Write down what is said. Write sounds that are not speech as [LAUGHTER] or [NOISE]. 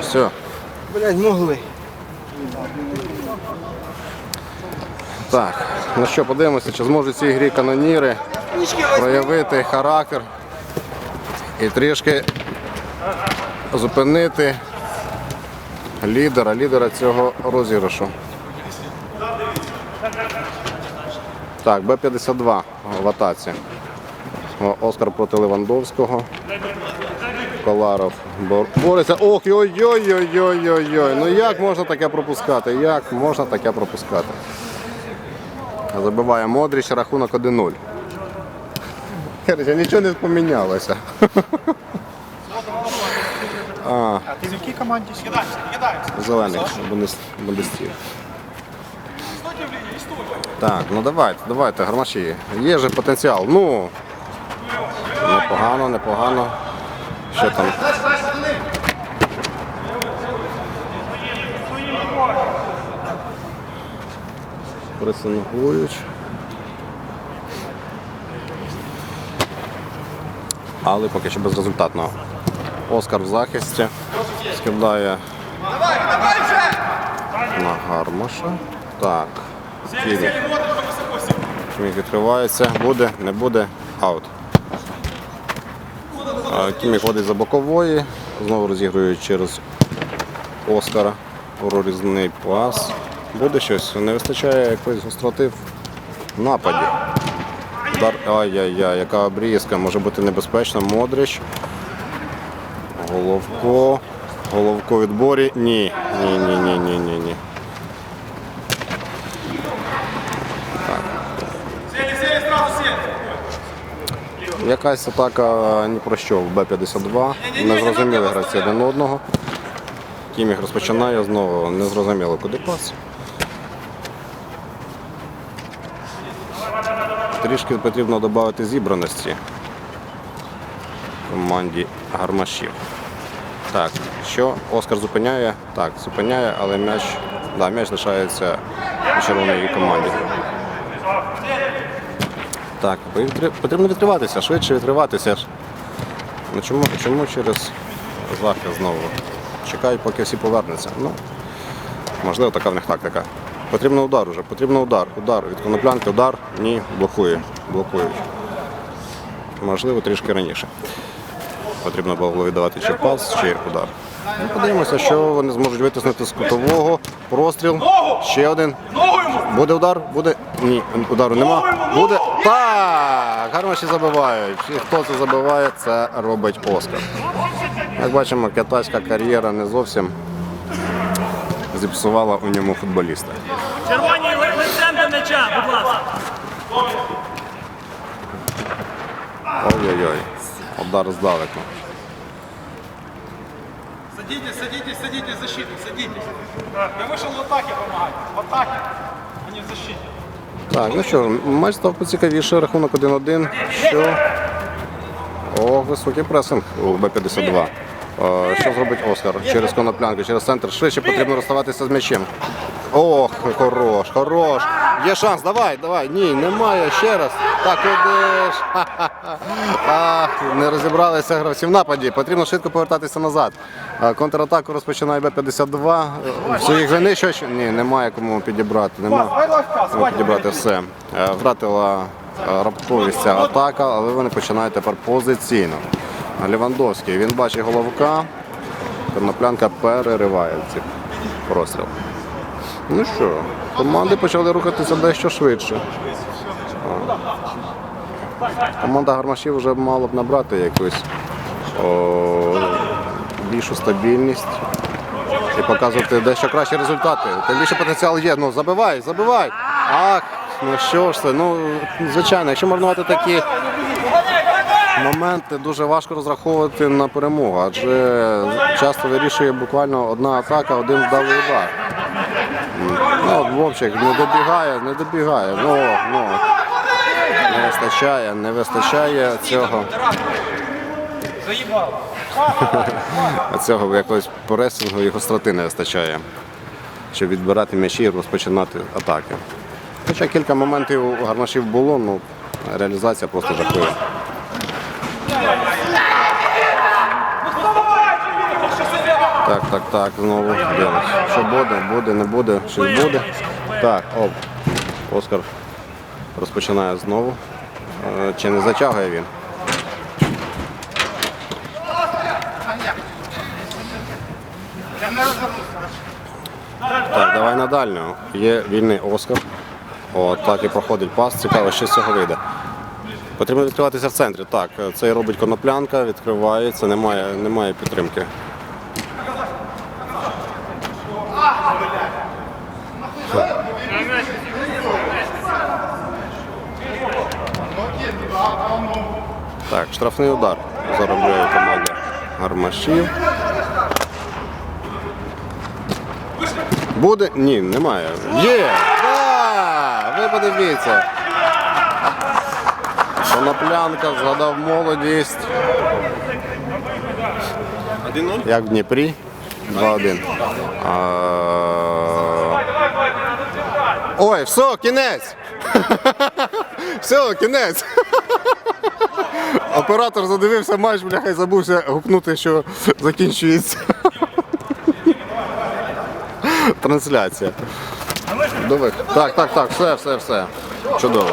Все. Блять, могли. Так, ну що, подивимося, чи зможуть в цій грі каноніри проявити характер і трішки зупинити лідера, лідера цього розіграшу. Так, Б-52 в атаці. Оскар проти Левандовського. Коларов бореться. Ох, ой-ой-ой-ой-ой-ой. Ну як можна таке пропускати? Як можна таке пропускати? Забиває Модріч, рахунок 1-0. Короче, Нічого не помінялося. [LAUGHS] А, ти в якій команді зелений Бундес- Бундестір. Так, ну давайте, давайте, гармаші. Є же потенціал. Ну. Непогано, непогано. Що там? Пресингують. Але поки що безрезультатно. Оскар в захисті. Скидає на гармаша. Так. Кімік відкривається. Буде, не буде. Аут. Кімік ходить за бокової. Знову розігрують через Оскара. Прорізний пас. Буде щось. Не вистачає якоїсь гостроти в нападі. Удар. Ай-яй-яй, яка обрізка, може бути небезпечна. Модрич. Головко. Головко відборі. Ні. Ні, ні, ні, ні, Якась атака ні про що в Б-52. Не зрозуміли гравці один одного. Кіміх розпочинає знову, не зрозуміло куди пас. Трішки потрібно додати зібраності команді гармашів. Так, що Оскар зупиняє? Так, зупиняє, але м'яч, да, м'яч лишається у червоній команді. Так, потрібно відкриватися, швидше відкриватися. Ну чому, чому через захист знову? Чекають, поки всі повернуться. Ну, можливо, така в них тактика. Потрібно удар уже, потрібно удар. Удар від коноплянки, удар, ні, блокує. Блокують. Можливо, трішки раніше. Потрібно було віддавати чи пас, чи удар. Ну, подивимося, що вони зможуть витиснути з кутового. Простріл. Ще один. Буде удар? Буде. Ні, удару нема. Буде. Так! Гармаші забивають. І хто це забиває, це робить Оскар. Як бачимо, китайська кар'єра не зовсім зіпсувала у ньому футболіста. Червоні лицем до м'яча, будь ласка. Ой-ой-ой. Удар здалеку. Садитесь, садитесь, садитесь в защиту, садитесь. Я вышел в атаке помогать. В атаке, Так, ну що, матч став поцікавіше, рахунок 1-1. Що? О, високий пресинг у Б-52. Е, Що зробить Оскар? Через коноплянку, через центр. Швидше потрібно розставатися з м'ячем. Ох, хорош, хорош. Є шанс, давай, давай. Ні, немає. Ще раз. Так куди ж? [LAUGHS] Ах, не розібралися гравці в нападі. Потрібно швидко повертатися назад. Е, Контратаку розпочинає Б-52. Е, В своїх вини що? ще? Ні, немає кому підібрати. Немає. Треба підібрати все. Е, Втратила е, раптовість ця атака, але вони починають тепер позиційно. Лівандовський, він бачить головка, Терноплянка перериває цей простріл. Ну що, команди почали рухатися дещо швидше. Команда гармашів вже мала б набрати якусь о, більшу стабільність і показувати дещо кращі результати. Тим більше потенціал є. Ну забивай, забивай. Ах, ну що ж це? Ну, звичайно, якщо марнувати такі моменти, дуже важко розраховувати на перемогу, адже часто вирішує буквально одна атака, один вдалий удар. Ну, Вовчик не добігає, не добігає. Ну, ну, не вистачає, не вистачає цього. А цього якогось пресингу і гостроти не вистачає, щоб відбирати м'ячі і розпочинати атаки. Хоча кілька моментів гармашів було, ну реалізація просто жахлива. Так, так, так. Знову дивимось. Що буде, буде, не буде, щось буде. Так, оп. Оскар розпочинає знову. Е, Чи не затягує він? Так, давай на дальню. Є вільний Оскар. О, так і проходить пас. Цікаво, що з цього вийде. Потрібно відкриватися в центрі. Так, це і робить коноплянка, відкривається, немає, немає підтримки. Так, штрафний удар заробляє команда гармашів. Буде? Ні, немає. Є! Да! Ви подивіться. Коноплянка згадав молодість. Як в Дніпрі. 2-1. Ой, все, кінець! [LAUGHS] Все, кінець! Оператор задивився матч, бляха, і забувся гукнути, що закінчується трансляція. Давай. Так, так, так, все, все, все. Чудово.